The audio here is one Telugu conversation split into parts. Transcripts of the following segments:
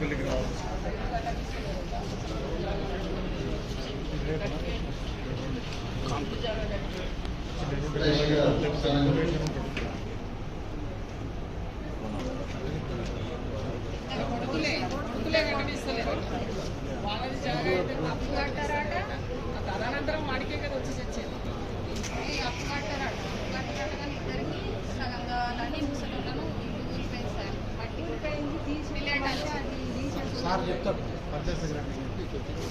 మెట్పల్లికి రావాలి కొడుకులే సార్ చెప్తారు. పంచాయత్ సెక్రటరీ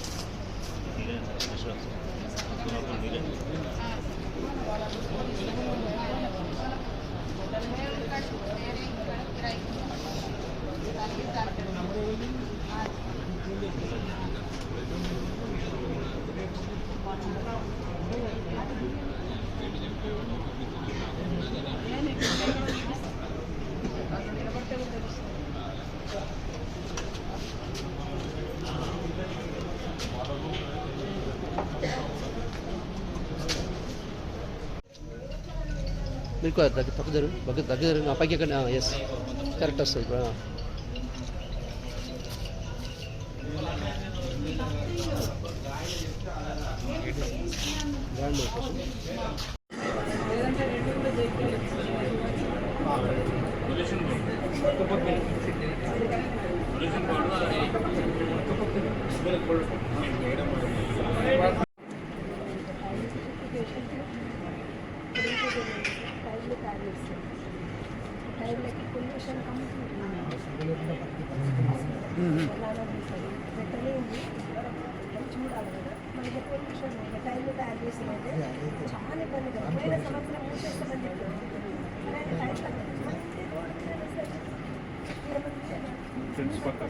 మీరు కూడా దగ్గర పక్క దగ్గర పక్క దగ్గర జరుగు. ఆ, పైకి ఎక్కడ ఎస్ కరెక్ట్ వస్తుంది ఇప్పుడు కొంచెం. లేదంటే రెండు టైర్లకి పొల్యూషన్ పెట్టలే ఉంది. చూడాలి కదా. మనకి పొల్యూషన్ టైర్లు తయారు చేసిన చాలా ఇబ్బంది కదా. పోయిన సంవత్సరం మూసేస్తామని చెప్పారు. ఫ్రెండ్స్ పక్క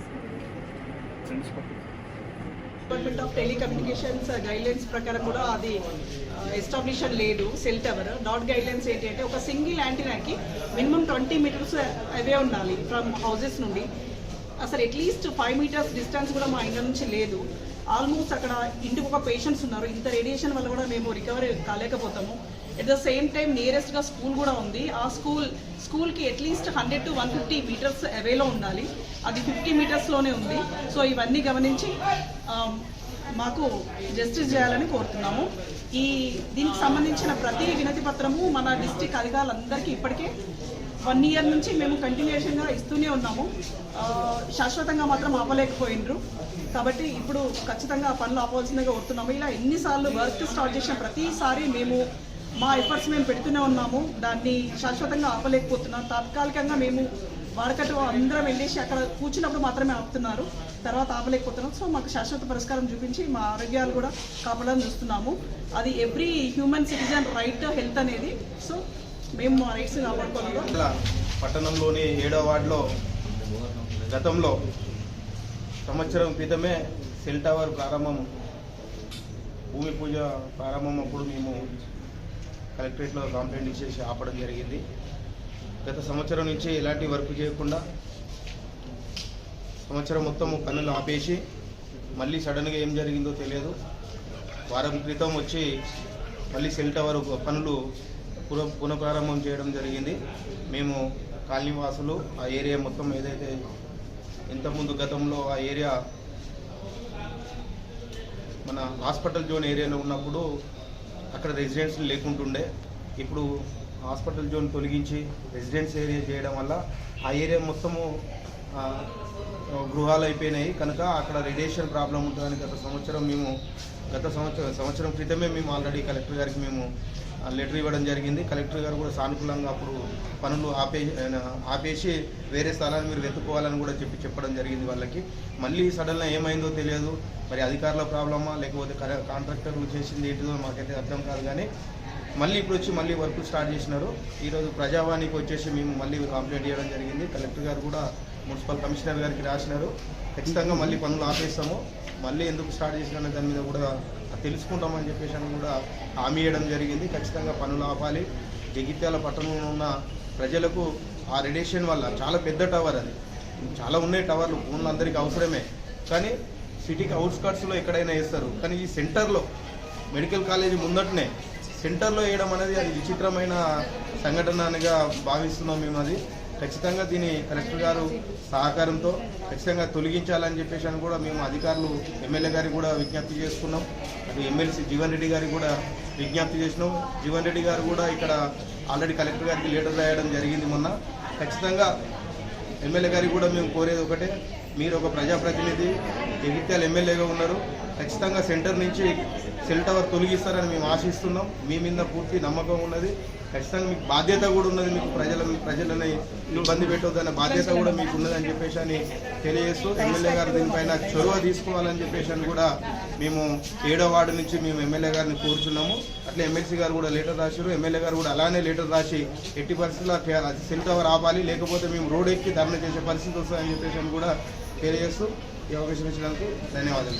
ఫ్రెండ్స్ పక్క డిపార్ట్మెంట్ ఆఫ్ టెలికమ్యూనికేషన్స్ గైడ్లైన్స్ ప్రకారం కూడా అది uh, ఎస్టాబ్లిషన్ లేదు సెల్ టవర్ డాట్ గైడ్లైన్స్ ఏంటి అంటే ఒక సింగిల్ యాంటీనాకి మినిమం ట్వంటీ మీటర్స్ అవే ఉండాలి ఫ్రమ్ హౌసెస్ నుండి. అసలు అట్లీస్ట్ ఫైవ్ మీటర్స్ డిస్టెన్స్ కూడా మా ఇంటి నుంచి లేదు. ఆల్మోస్ట్ అక్కడ ఇంటికి ఒక పేషెంట్స్ ఉన్నారు. ఇంత రేడియేషన్ వల్ల కూడా మేము రికవరీ కాలేకపోతాము. ఎట్ ద సేమ్ టైం నియరెస్ట్గా స్కూల్ కూడా ఉంది. ఆ స్కూల్ స్కూల్కి at least hundred to one fifty meters అవేలో ఉండాలి. అది ఫిఫ్టీ మీటర్స్లోనే ఉంది. సో ఇవన్నీ గమనించి um, మాకు జస్టిస్ చేయాలని కోరుతున్నాము. ఈ దీనికి సంబంధించిన ప్రతి వినతి పత్రము మన డిస్టిక్ అధికారులందరికీ ఇప్పటికే వన్ ఇయర్ నుంచి మేము కంటిన్యూషన్గా ఇస్తూనే ఉన్నాము. శాశ్వతంగా మాత్రం ఆపలేకపోయినరు. కాబట్టి ఇప్పుడు ఖచ్చితంగా పనులు ఆపవలసిందిగా కోరుతున్నాము. ఇలా ఎన్నిసార్లు వర్క్ స్టార్ట్ చేసిన ప్రతిసారి మేము మా ఎఫర్ట్స్ మేము పెడుతూనే ఉన్నాము. దాన్ని శాశ్వతంగా ఆపలేకపోతున్నాం. తాత్కాలికంగా మేము వాడకట్టు అందరం వెళ్ళేసి అక్కడ కూర్చున్నప్పుడు మాత్రమే ఆపుతున్నారు. తర్వాత ఆపలేకపోతున్నాం. సో మాకు శాశ్వత పరిష్కారం చూపించి మా ఆరోగ్యాలు కూడా కాపాడాలని చూస్తున్నాము. అది every human citizen right health అనేది. సో మేము మా రైట్స్ కాపాడుకోవాలి పట్టణంలోని ఏడో వార్డులో గతంలో సంవత్సరం క్రితమే సెల్ టవర్ ప్రారంభం భూమి పూజ ప్రారంభం అప్పుడు మేము కలెక్టరేట్లో కంప్లైంట్ ఇచ్చేసి ఆపడం జరిగింది. గత సంవత్సరం నుంచి ఎలాంటి వర్క్ చేయకుండా సంవత్సరం మొత్తం పనులు ఆపేసి మళ్ళీ సడన్గా ఏం జరిగిందో తెలియదు. వారం క్రితం వచ్చి మళ్ళీ సెల్ టవర్ పనులు పునః పునఃప్రారంభం చేయడం జరిగింది. మేము కాలనీ వాసులు ఆ ఏరియా మొత్తం ఏదైతే ఇంతకుముందు గతంలో ఆ ఏరియా మన హాస్పిటల్ జోన్ ఏరియాలో ఉన్నప్పుడు అక్కడ రెసిడెన్స్ లేకుంటుండే. ఇప్పుడు హాస్పిటల్ జోన్ తొలగించి రెసిడెన్స్ ఏరియా చేయడం వల్ల ఆ ఏరియా మొత్తము గృహాలు అయిపోయినాయి. కనుక అక్కడ రేడియేషన్ ప్రాబ్లం ఉంటుందని గత సంవత్సరం మేము గత సంవత్సరం సంవత్సరం క్రితమే మేము ఆల్రెడీ కలెక్టర్ గారికి మేము లెటర్ ఇవ్వడం జరిగింది. కలెక్టర్ గారు కూడా సానుకూలంగా అప్పుడు పనులు ఆపే ఆపేసి వేరే స్థలాన్ని మీరు వెతుక్కోవాలని కూడా చెప్పి చెప్పడం జరిగింది వాళ్ళకి. మళ్ళీ సడన్గా ఏమైందో తెలియదు. మరి అధికారుల ప్రాబ్లమా లేకపోతే కాంట్రాక్టర్లు చేసింది ఏంటిదో మాకైతే అర్థం కాదు కానీ మళ్ళీ ఇప్పుడు వచ్చి మళ్ళీ వర్క్ స్టార్ట్ చేసినారు. ఈరోజు ప్రజావాణికి వచ్చేసి మేము మళ్ళీ కంప్లైంట్ చేయడం జరిగింది. కలెక్టర్ గారు కూడా మున్సిపల్ కమిషనర్ గారికి రాసినారు. ఖచ్చితంగా మళ్ళీ పనులు ఆపేస్తాము. మళ్ళీ ఎందుకు స్టార్ట్ చేసినా దాని మీద కూడా తెలుసుకుంటామని చెప్పేసి అని కూడా హామీ ఇవ్వడం జరిగింది. ఖచ్చితంగా పనులు ఆపాలి. జగిత్యాల పట్టణంలో ఉన్న ప్రజలకు ఆ రేడియేషన్ వల్ల చాలా పెద్ద టవర్ అది. చాలా ఉన్నాయి టవర్లు ఫోన్లు అందరికీ అవసరమే. కానీ సిటీకి అవుట్స్కట్స్లో ఎక్కడైనా వేస్తారు. కానీ ఈ సెంటర్లో మెడికల్ కాలేజీ ముందటనే సెంటర్లో వేయడం అనేది అది విచిత్రమైన సంఘటనగా భావిస్తున్నాం మేము అది. ఖచ్చితంగా దీన్ని కలెక్టర్ గారు సహకారంతో ఖచ్చితంగా తొలగించాలని చెప్పేసి అని కూడా మేము అధికారులు ఎమ్మెల్యే గారికి కూడా విజ్ఞప్తి చేసుకున్నాం. అది ఎమ్మెల్సీ జీవన్ రెడ్డి గారికి కూడా విజ్ఞప్తి చేసినాం. జీవన్ రెడ్డి గారు కూడా ఇక్కడ ఆల్రెడీ కలెక్టర్ గారికి లెటర్ రాయడం జరిగింది మొన్న. ఖచ్చితంగా ఎమ్మెల్యే గారికి కూడా మేము కోరేది ఒకటే మీరు ఒక ప్రజాప్రతినిధి జగిత్యాల ఎమ్మెల్యేగా ఉన్నారు. ఖచ్చితంగా సెంటర్ నుంచి సెల్ టవర్ తొలగిస్తారని మేము ఆశిస్తున్నాం. మీ మీద పూర్తి నమ్మకం ఉన్నది. ఖచ్చితంగా మీకు బాధ్యత కూడా ఉన్నది మీకు ప్రజల ప్రజలని ఇబ్బంది పెట్టొద్దనే బాధ్యత కూడా మీకు ఉన్నదని చెప్పేసి అని తెలియజేస్తూ ఎమ్మెల్యే గారు దీనిపైన చొరవ తీసుకోవాలని చెప్పేసి అని కూడా మేము ఏడో వార్డు నుంచి మేము ఎమ్మెల్యే గారిని కోరుచున్నాము. అట్లా ఎమ్మెల్సీ గారు కూడా లెటర్ రాశారు ఎమ్మెల్యే గారు కూడా అలానే లెటర్ రాసి ఎట్టి పరిస్థితుల్లో సెల్ టవర్ ఆపాలి లేకపోతే మేము రోడ్ ఎక్కి ధర్నా చేసే పరిస్థితి వస్తుందని చెప్పేసి అని కూడా తెలియజేస్తూ ఈ అవకాశం ఇచ్చినందుకు ధన్యవాదాలు.